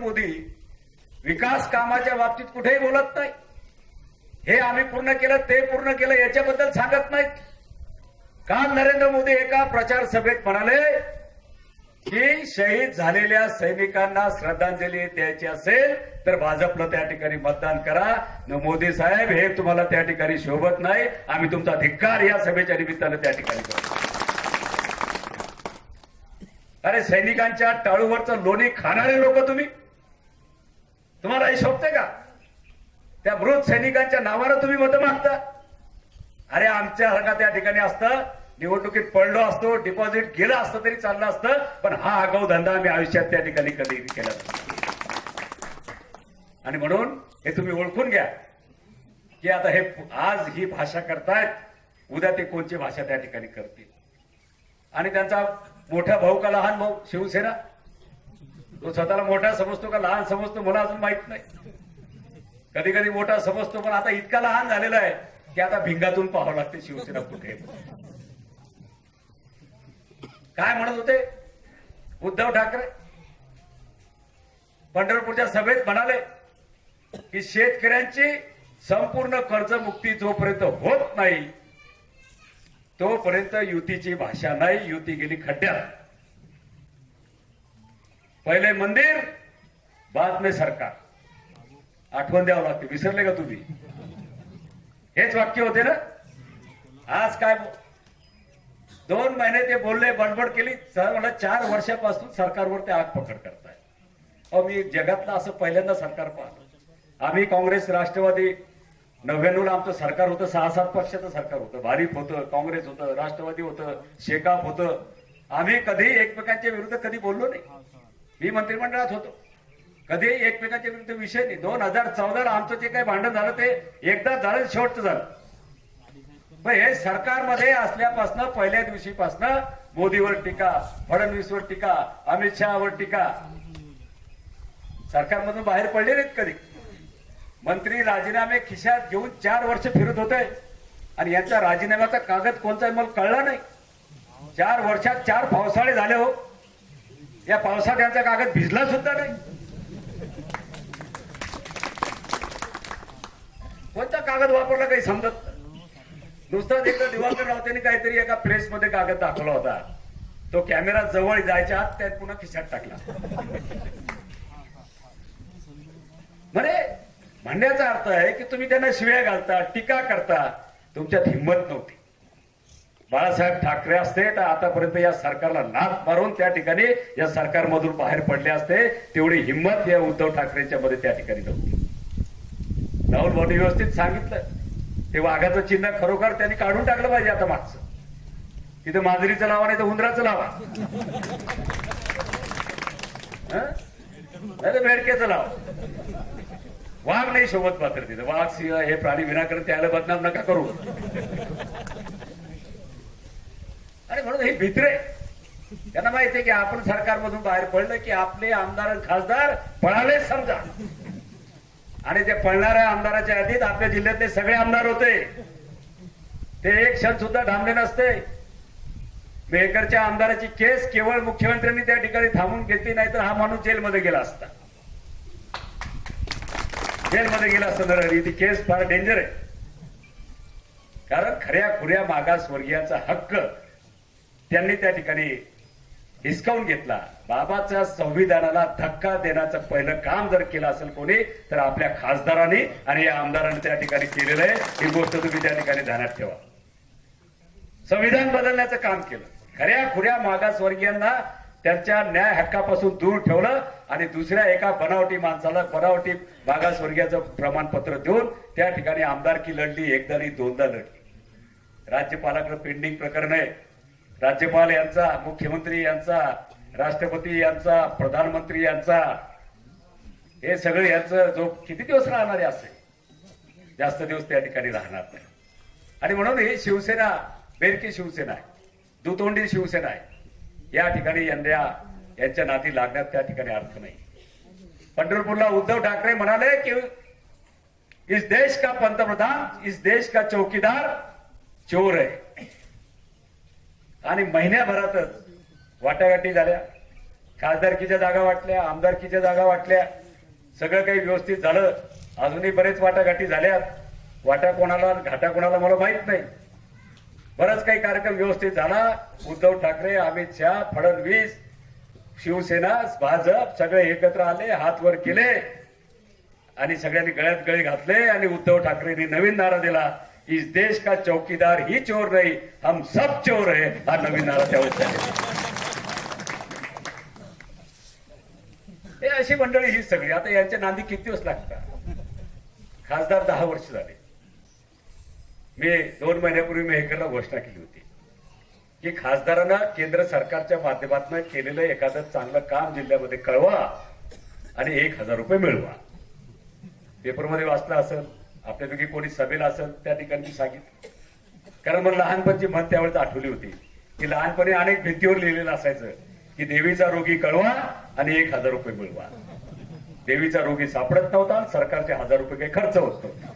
मोदी विकास कामाच्या बाबतीत कुठेही बोलत नाही. हे आम्ही पूर्ण केलं ते पूर्ण केलं याच्याबद्दल सांगत नाहीत. काल नरेंद्र मोदी एका प्रचार सभेत म्हणाले की शहीद झालेल्या सैनिकांना श्रद्धांजली द्यायची असेल तर भाजपला त्या ठिकाणी मतदान करा. न मोदी साहेब हे तुम्हाला त्या ठिकाणी शोभत नाही. आम्ही तुमचा धिक्कार या सभेच्या निमित्तानं त्या ठिकाणी करतो. अरे सैनिकांच्या टाळूवरचं लोणी खाणारे लोक तुम्ही? तुम्हाला हे शोभते का? त्या मृत सैनिकांच्या नावानं तुम्ही मतं मागता? अरे आमच्या हरका त्या ठिकाणी असतं. निवडणुकीत पडलो असतो डिपॉझिट गेलं असतं तरी चाललं असतं. पण हा आगाऊ धंदा आम्ही आयुष्यात त्या ठिकाणी कधी केला आणि म्हणून हे तुम्ही ओळखून घ्या की आता हे आज ही भाषा करतायत उद्या ते कोणची भाषा त्या ठिकाणी करतील? आणि त्यांचा मोठा भाऊ का लहान भाऊ? शिवसेना? तो स्वतःला मोठा समजतो का लहान समजतो मला अजून माहीत नाही. कधी कधी मोठा समजतो पण आता इतका लहान झालेला आहे की आता भिंगातून पाहावं लागते शिवसेना कुठे. काय म्हणत होते? उद्धव ठाकरे? पंढरपूरच्या सभेत म्हणाले की शेतकऱ्यांची संपूर्ण कर्जमुक्ती जोपर्यंत होत नाही तोपर्यंत युतीची भाषा नाही युती गेली खड्ड्यात पहिले मंदिर बाद में सरकार. आठवण द्यावं लागते. विसरले का तुम्ही? हेच वाक्य होते ना? आज काय दोन महिने ते बोलले बडबड केली. सर मला चार वर्षापासून सरकारवर ते आग पकड करताय. अहो मी जगातलं असं पहिल्यांदा सरकार पाहतो. आम्ही काँग्रेस राष्ट्रवादी नव्याण्णवला आमचं सरकार होतं सहा सात पक्षाचं सरकार होतं. भारीप होतं काँग्रेस होतं राष्ट्रवादी होतं शेकाप होतं. आम्ही कधी एकमेकांच्या विरुद्ध कधी बोललो नाही. मी मंत्रिमंडळात होतो. कधी एकमेकाच्या विरुद्ध विषय नाही. दोन हजार चौदाला आमचं जे काही भांडण झालं ते एकदा झालं शेवटचं झालं. पण हे सरकारमध्ये असल्यापासनं पहिल्या दिवशीपासनं मोदीवर टीका फडणवीसवर टीका अमित शहावर टीका. सरकारमधून बाहेर पडले नाहीत कधी. मंत्री राजीनामे खिशात घेऊन चार वर्ष फिरत होते. आणि यांचा राजीनाम्याचा कागद कोणता मला कळला नाही. चार वर्षात चार पावसाळे झाले हो. या पावसात यांचा कागद भिजला सुद्धा नाही. कोणता कागद वापरला काही समजत नुसताच एकदा दिवाकर रावतेने काहीतरी एका प्रेसमध्ये कागद दाखवला होता. तो कॅमेरा जवळ जायच्या आत त्यात पुन्हा खिशात टाकला. म्हणे म्हणण्याचा अर्थ आहे की तुम्ही त्यांना शिव्या घालता टीका करता तुमच्यात हिंमत नव्हती. बाळासाहेब ठाकरे असते तर आतापर्यंत या सरकारला नाक मारून त्या ठिकाणी या सरकारमधून बाहेर पडले असते. तेवढी हिंमत या उद्धव ठाकरेंच्या मध्ये त्या ठिकाणी नव्हती. राहुल भाऊनी व्यवस्थित सांगितलं. ते वाघाचं चिन्ह खरोखर त्यांनी काढून टाकलं पाहिजे आता मागचं. तिथे मांजरीचं लावा नाही तर उंदराचं लावा. हं? नाही तर बेडकेचं लावा. वाघ नाही शोभत पात्र तिथं. वाघ सिंह हे प्राणी विनाकारण त्याला बदनाम नका करू. आणि म्हणून हे भित्रे. त्यांना माहिती आहे की आपण सरकारमधून बाहेर पडलं की आपले आमदार आणि खासदार पळाले समजा. आणि ते पळणाऱ्या आमदाराच्या यादीत आपल्या जिल्ह्यातले सगळे आमदार होते. ते एक क्षण सुद्धा थांबले नसते. मेहकरच्या आमदाराची केस केवळ मुख्यमंत्र्यांनी त्या ठिकाणी थांबून घेतली नाही तर हा माणूस जेलमध्ये गेला असता. जेलमध्ये गेला असता नरहरी ती केस फार डेंजर आहे. कारण खऱ्या खुऱ्या मागासवर्गीयांचा हक्क त्यांनी त्या ठिकाणी हिसकावून घेतला. बाबाच्या संविधानाला धक्का देण्याचं पहिलं काम जर केलं असेल कोणी तर आपल्या खासदारांनी आणि या आमदारांनी त्या ठिकाणी केलेलं आहे. ही गोष्ट तुम्ही त्या ठिकाणी ध्यानात ठेवा. संविधान बदलण्याचं काम केलं. खऱ्या खुऱ्या मागासवर्गीयांना त्यांच्या न्याय हक्कापासून दूर ठेवलं आणि दुसऱ्या एका बनावटी माणसाला बनावटी मागासवर्गीयाचं प्रमाणपत्र देऊन त्या ठिकाणी आमदारकी लढली एकदा नाही दोनदा लढली. राज्यपालाकडे पेंडिंग प्रकरण आहे. राज्यपाल यांचा मुख्यमंत्री यांचा राष्ट्रपती यांचा प्रधानमंत्री यांचा हे सगळं यांचं जो किती दिवस राहणारे असेल जास्त दिवस त्या ठिकाणी राहणार नाही. आणि म्हणून ही शिवसेना बेरकी शिवसेना आहे. दुतोंडी शिवसेना आहे. या ठिकाणी यंदा यांच्या नाती लागण्यात त्या ठिकाणी अर्थ नाही. पंढरपूरला उद्धव ठाकरे म्हणाले की इस देश का पंतप्रधान इस देश का चौकीदार चोर आहे आणि महिन्याभरातच वाटाघाटी झाल्या. खासदारकीच्या जागा वाटल्या आमदारकीच्या जागा वाटल्या. सगळं काही व्यवस्थित झालं. अजूनही बरेच वाटाघाटी झाल्यात. वाटा कोणाला घाटा कोणाला मला माहीत नाही. बराच काही कार्यक्रम व्यवस्थित झाला. उद्धव ठाकरे अमित शहा फडणवीस शिवसेना भाजप सगळे एकत्र आले हात वर केले. आणि सगळ्यांनी गळ्यात गळे घातले आणि उद्धव ठाकरेंनी नवीन नारा दिला. इस देश का चौकीदार ही चोर नाही हम सब चोर है हा नवीन नारा त्यावेळेस हे। अशी मंडळी ही सगळी. आता यांच्या नांदी किती दिवस लागतात? खासदार दहा वर्ष झाले. मी दोन महिन्यापूर्वी मेहकरला घोषणा केली होती की खासदारांना केंद्र सरकारच्या माध्यमातून केलेलं एखादं चांगलं काम जिल्ह्यामध्ये कळवा आणि एक हजार रुपये मिळवा. पेपरमध्ये वाचलं असेल आपल्यापैकी कोणी सभेला असेल त्या ठिकाणी मी सांगितलं कारण मला लहानपणची मन त्यावेळेस आठवली होती की लहानपणी अनेक भिंतीवर लिहिलेलं असायचं की देवीचा रोगी कळवा आणि एक हजार रुपये मिळवा. देवीचा रोगी सापडत नव्हता सरकारचे हजार रुपये काही खर्च होत नव्हता.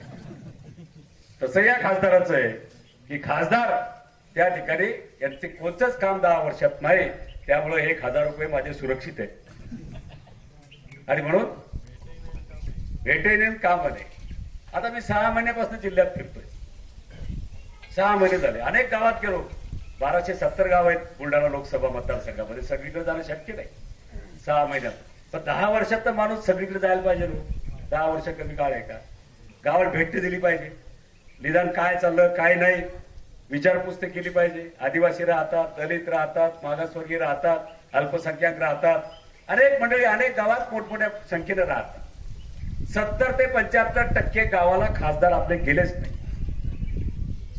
तसं या खासदाराचं आहे की खासदार त्या ठिकाणी यांचे कोणतंच काम दहा वर्षात नाही त्यामुळे एक हजार रुपये माझे सुरक्षित आहे आणि म्हणून मेंटेनन्स काम आहे. आता मी सहा महिन्यापासून जिल्ह्यात फिरतोय. सहा महिने झाले. अनेक गावात गेलो. बाराशे सत्तर गाव आहेत बुलढाणा लोकसभा मतदारसंघामध्ये. सगळीकडे जाणं शक्य नाही. सहा महिन्यात. पण दहा वर्षात तर माणूस सगळीकडे जायला पाहिजे ना दहा वर्ष कमी काळ आहे का? गावाला भेट दिली पाहिजे. निदान काय चाललं काय नाही विचारपूस तर केली पाहिजे. आदिवासी राहतात दलित राहतात मागासवर्गीय राहतात अल्पसंख्याक राहतात. अनेक मंडळी अनेक गावात मोठमोठ्या संख्येनं राहतात. सत्तर ते पंच्याहत्तर टक्के गावाला खासदार आपले गेलेच नाही.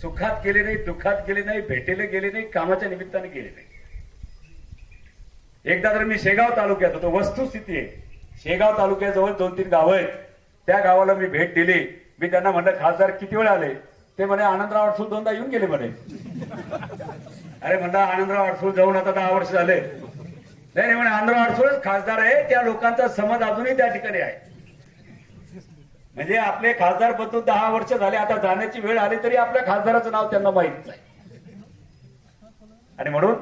सुखात गेले नाही दुःखात गेले नाही भेटेले गेले नाही कामाच्या निमित्ताने गेले नाही. एकदा तर मी शेगाव तालुक्यात होतो वस्तुस्थिती आहे. शेगाव तालुक्याजवळ दोन तीन गावं आहेत. त्या गावाला मी भेट दिली. मी त्यांना म्हणलं खासदार किती वेळ आले? ते म्हणे आनंदराव अडसूळ दोनदा येऊन गेले म्हणे. अरे म्हणलं आनंदराव अडसूळ जाऊन आता दहा वर्ष झाले. नाही नाही म्हणे आनंदराव अडसूळच खासदार आहे. त्या लोकांचा समज अजूनही त्या ठिकाणी आहे. म्हणजे आपले खासदार बदलून दहा वर्ष झाले आता जाण्याची वेळ आली तरी आपल्या खासदाराचं नाव त्यांना माहितच नाही. आणि म्हणून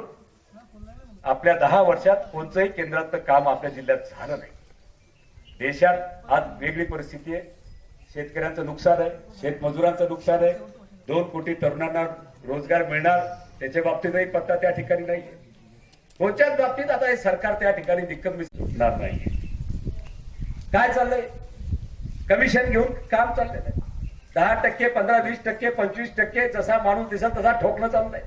आपल्या दहा वर्षात कोणतंही केंद्रातलं काम आपल्या जिल्ह्यात झालं नाही. देशात आज वेगळी परिस्थिती आहे. शेतकऱ्यांचं नुकसान आहे शेतमजुरांचं नुकसान आहे. दोन कोटी तरुणांना रोजगार मिळणार त्याच्या बाबतीतही पत्ता त्या ठिकाणी नाही कोणत्याच बाबतीत आता हे सरकार त्या ठिकाणी दिक्कत सुटणार नाहीये. काय चाललंय? कमिशन घेऊन काम चाललेलं आहे दहा टक्के पंधरा वीस टक्के पंचवीस टक्के जसा माणूस दिसत तसा ठोकणं चाललंय.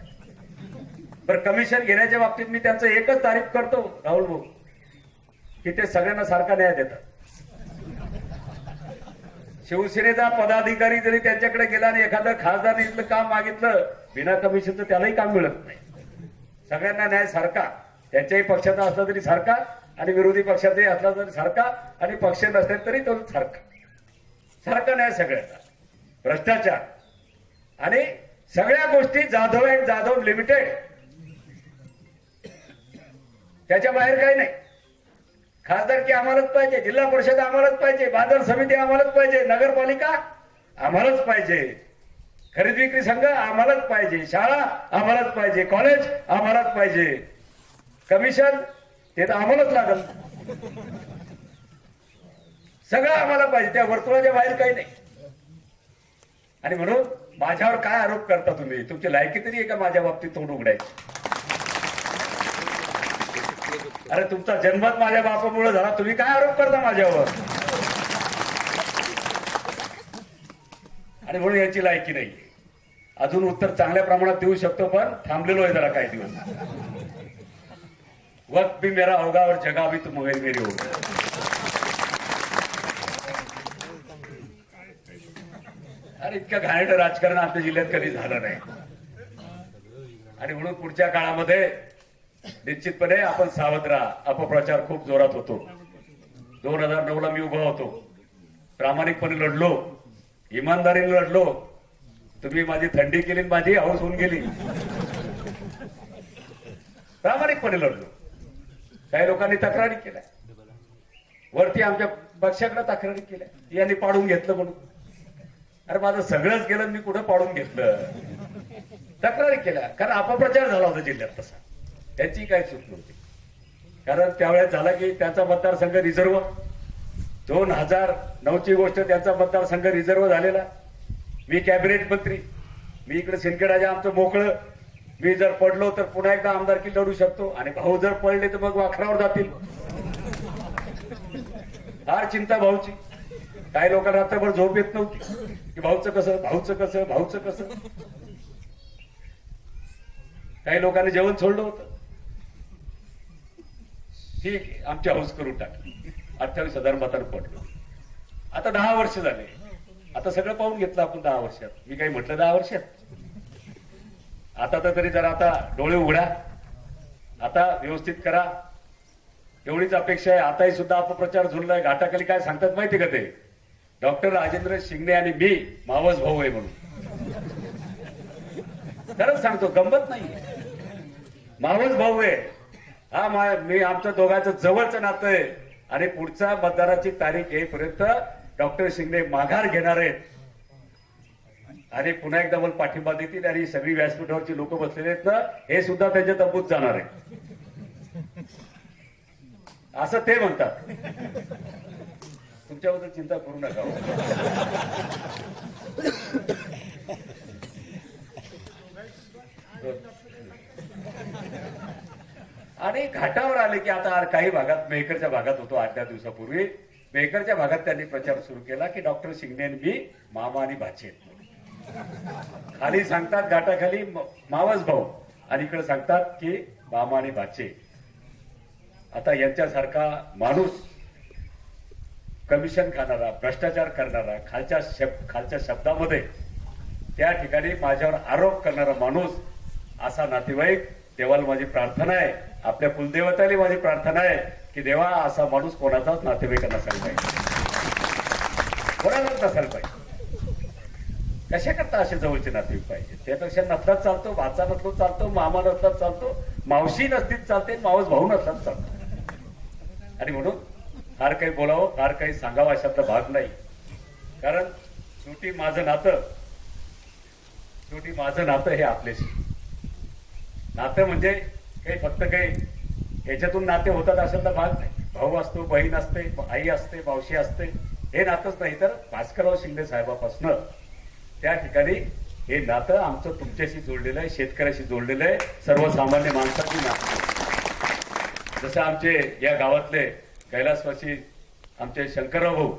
बरं कमिशन घेण्याच्या बाबतीत मी त्यांचं एकच तारीफ करतो राहुल भाऊ की ते सगळ्यांना सारखा न्याय देतात. शिवसेनेचा पदाधिकारी जरी त्यांच्याकडे गेला आणि एखादं खासदार इथलं काम मागितलं बिना कमिशनचं त्यालाही काम मिळत नाही. सगळ्यांना न्याय सारखा त्यांच्याही पक्षाचा असला तरी सारखा आणि विरोधी पक्षाचाही असला तरी सारखा आणि पक्ष नसले तरी तो सारखा. सारखा नाही सगळ्याचा भ्रष्टाचार. आणि सगळ्या गोष्टी जाधव अँड जाधव लिमिटेड. त्याच्या बाहेर काही नाही. खासदारकी आम्हालाच पाहिजे जिल्हा परिषद आम्हालाच पाहिजे बाजार समिती आम्हालाच पाहिजे नगरपालिका आम्हालाच पाहिजे. खरेदी विक्री संघ आम्हालाच पाहिजे शाळा आम्हालाच पाहिजे कॉलेज आम्हालाच पाहिजे. कमिशन ते तर आम्हालाच लागल. सगळं आम्हाला पाहिजे. त्या वर्तुळाच्या बाहेर काही नाही. आणि म्हणून माझ्यावर काय आरोप करता तुम्ही? तुमची लायकी तरी आहे का माझ्या बाबतीत तोंड उघडायची. अरे तुमचा जन्मच माझ्या बापामुळे झाला. तुम्ही काय आरोप करता माझ्यावर? आणि म्हणून याची लायकी नाही. अजून उत्तर चांगल्या प्रमाणात देऊ शकतो पण थांबलेलो आहे जरा काही दिवस. वक्त भी मेरा होगा और जगा भी तुम मेरी होगा. अरे इतकं घाणेरडं राजकारण आपल्या जिल्ह्यात कधी झालं नाही. आणि म्हणून पुढच्या काळामध्ये निश्चितपणे आपण सावध राहा. अपप्रचार खूप जोरात होतो. दोन हजार नऊ ला मी उभा होतो. प्रामाणिकपणे लढलो. इमानदारीने लढलो. तुम्ही माझी थंडी केली माझी हौस होऊन गेली. प्रामाणिकपणे लढलो. काही लोकांनी तक्रारी केल्या. वरती आमच्या पक्षाकडे तक्रारी केल्या. यांनी पाडून घेतलं म्हणून. अरे माझं सगळंच केलं मी कुठं पाडून घेतलं? तक्रारी केल्या. कारण अपप्रचार झाला होता जिल्ह्यात तसा. त्याची काय चूक नव्हती. कारण त्यावेळेस झाला की त्यांचा मतदारसंघ रिझर्व दोन हजार नऊची गोष्ट त्यांचा मतदारसंघ रिझर्व झालेला. मी कॅबिनेट मंत्री. मी इकडे सिंदखेडाच्या आमचं मोकळं. मी जर पडलो तर पुन्हा एकदा आमदारकी लढू शकतो. आणि भाऊ जर पडले तर मग वाखरावर जातील. फार चिंता भाऊची. काही लोकांना रात्रभर झोप येत नव्हती. की भाऊचं कसं भाऊचं कसं भाऊचं कसं? काही लोकांनी जेवण सोडलं होतं. ठीक आहे आमची हौस करून टाकली. अठ्ठावीस हजार मतांना पडलो. आता दहा वर्ष झाले. आता सगळं पाहून घेतलं आपण दहा वर्षात. मी काही म्हटलं दहा वर्षात? आता तर तरी जरा आता डोळे उघडा. आता व्यवस्थित करा. एवढीच अपेक्षा आहे. आताही सुद्धा अपप्रचार झुरलाय घाटाखाली काय सांगतात माहिती का ते? डॉक्टर राजेंद्र शिंगणे आणि मी मावस भाऊ आहे म्हणून. खरंच सांगतो गंमत नाही मावस भाऊ आहे. हा मा मी आमच्या दोघांचं जवळचं नातं आहे. आणि पुढच्या मतदाराची तारीख येईपर्यंत डॉक्टर शिंगणे माघार घेणार आहेत. आणि पुन्हा एकदा मला पाठिंबा देतील आणि सगळी व्यासपीठावरची लोक बसलेले आहेत ना हे सुद्धा त्यांच्या तंबूत जाणार आहे. असं ते म्हणतात. तुमच्याबद्दल चिंता करू नका हो. आणि घाटावर आले की आता काही भागात मेहकरच्या भागात होतो आठ दहा दिवसापूर्वी. मेहकरच्या भागात त्यांनी प्रचार सुरू केला की डॉक्टर शिंगणे मी मामा आणि भाचे. खाली सांगतात घाटाखाली मावस भाऊ. आणि इकडे सांगतात की मामा आणि भाचे. आता यांच्यासारखा माणूस कमिशन खाणारा भ्रष्टाचार करणारा खालच्या शब खालच्या शब्दामध्ये त्या ठिकाणी माझ्यावर आरोप करणारा माणूस असा नातेवाईक देवाला माझी प्रार्थना आहे. आपल्या कुलदेवताला माझी प्रार्थना आहे की देवा असा माणूस कोणाचाच नातेवाईक नसायला पाहिजे. कोणालाच नसायला पाहिजे. कशा करता असे जवळचे नातेवाईक पाहिजे? त्यापेक्षा नसलाच चालतो भाचा नसलो चालतो मामा नसलाच चालतो मावशी नसतीच चालते मावस भाऊ नसलाच चालतो. आणि म्हणून फार काही बोलावं फार काही सांगावं अशातला भाग नाही. कारण शेवटी माझं नातं शेवटी माझं नातं हे आपल्याशी. नातं म्हणजे काही फक्त काही याच्यातून नाते होतात अशातला भाग नाही. भाऊ असतो बहीण असते आई असते मावशी असते हे नातंच नाही तर भास्करराव शिंदे साहेबापासनं त्या ठिकाणी हे नातं आमचं तुमच्याशी जोडलेलं आहे शेतकऱ्याशी जोडलेलं आहे सर्वसामान्य माणसाची नातं. जसं आमचे या गावातले कैलासवासी आमचे शंकरराव भाऊ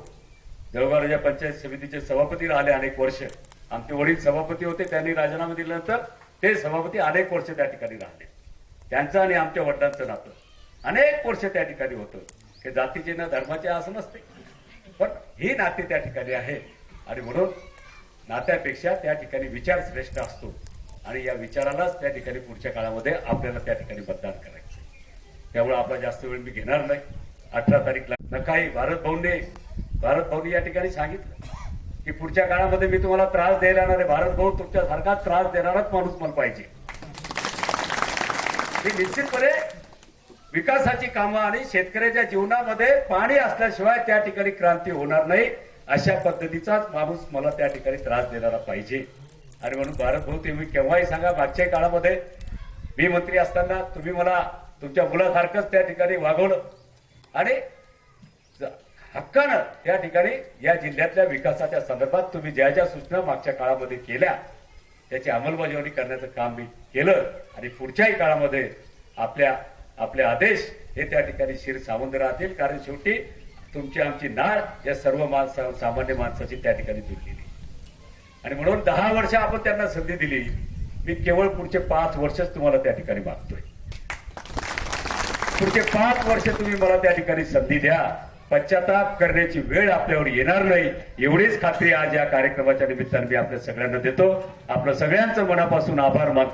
जळगाव राजा पंचायत समितीचे सभापती राहिले अनेक वर्ष. आमचे वडील सभापती होते त्यांनी राजीनामा दिल्यानंतर ते सभापती अनेक वर्ष त्या ठिकाणी राहिले. त्यांचं आणि आमच्या वडिलांचं नातं. अनेक वर्ष त्या ठिकाणी होतं. हे जातीचे ना धर्माचे असं नसते. पण ही नाते त्या ठिकाणी आहे. आणि म्हणून नात्यापेक्षा त्या ठिकाणी विचार श्रेष्ठ असतो. आणि या विचारालाच त्या ठिकाणी पुढच्या काळामध्ये आपल्याला त्या ठिकाणी मतदान करायचं त्यामुळे आपला जास्त वेळ मी घेणार नाही. अठरा तारीखला. नकाही भारत भाऊने भारत भाऊने या ठिकाणी सांगितलं की पुढच्या काळामध्ये मी तुम्हाला त्रास द्यायला येणार आहे. भारत भाऊ तुमच्यासारखा त्रास देणाराच माणूस मला पाहिजे. मी निश्चितपणे विकासाची कामं आणि शेतकऱ्याच्या जीवनामध्ये पाणी असल्याशिवाय त्या ठिकाणी क्रांती होणार नाही. अशा पद्धतीचाच माणूस मला त्या ठिकाणी त्रास देणारा पाहिजे. आणि म्हणून भारत भाऊ तुम्ही केव्हाही सांगा मागच्या काळामध्ये मी मंत्री असताना तुम्ही मला तुमच्या मुलासारखंच त्या ठिकाणी वागवलं. आणि हक्कानं त्या ठिकाणी या जिल्ह्यातल्या विकासाच्या संदर्भात तुम्ही ज्या ज्या सूचना मागच्या काळामध्ये केल्या त्याची अंमलबजावणी करण्याचं काम मी केलं. आणि पुढच्याही काळामध्ये आपल्या आपले आदेश हे त्या ठिकाणी शिर सावंत राहतील. कारण शेवटी तुमची आमची नाळ या सर्व माणसा सामान्य माणसाची त्या ठिकाणी जुडलेली आणि म्हणून दहा वर्ष आपण त्यांना संधी दिली. मी केवळ पुढचे पाच वर्षच तुम्हाला त्या ठिकाणी मागतोय. पुढचे पाच वर्ष तुम्ही मला त्या ठिकाणी संधी द्या. पश्चाताप करण्याची वेळ आपल्यावर येणार नाही. एवढीच खात्री आज या कार्यक्रमाच्या निमित्ताने मी आपल्या सगळ्यांना देतो. आपलं सगळ्यांचं मनापासून आभार मानतो.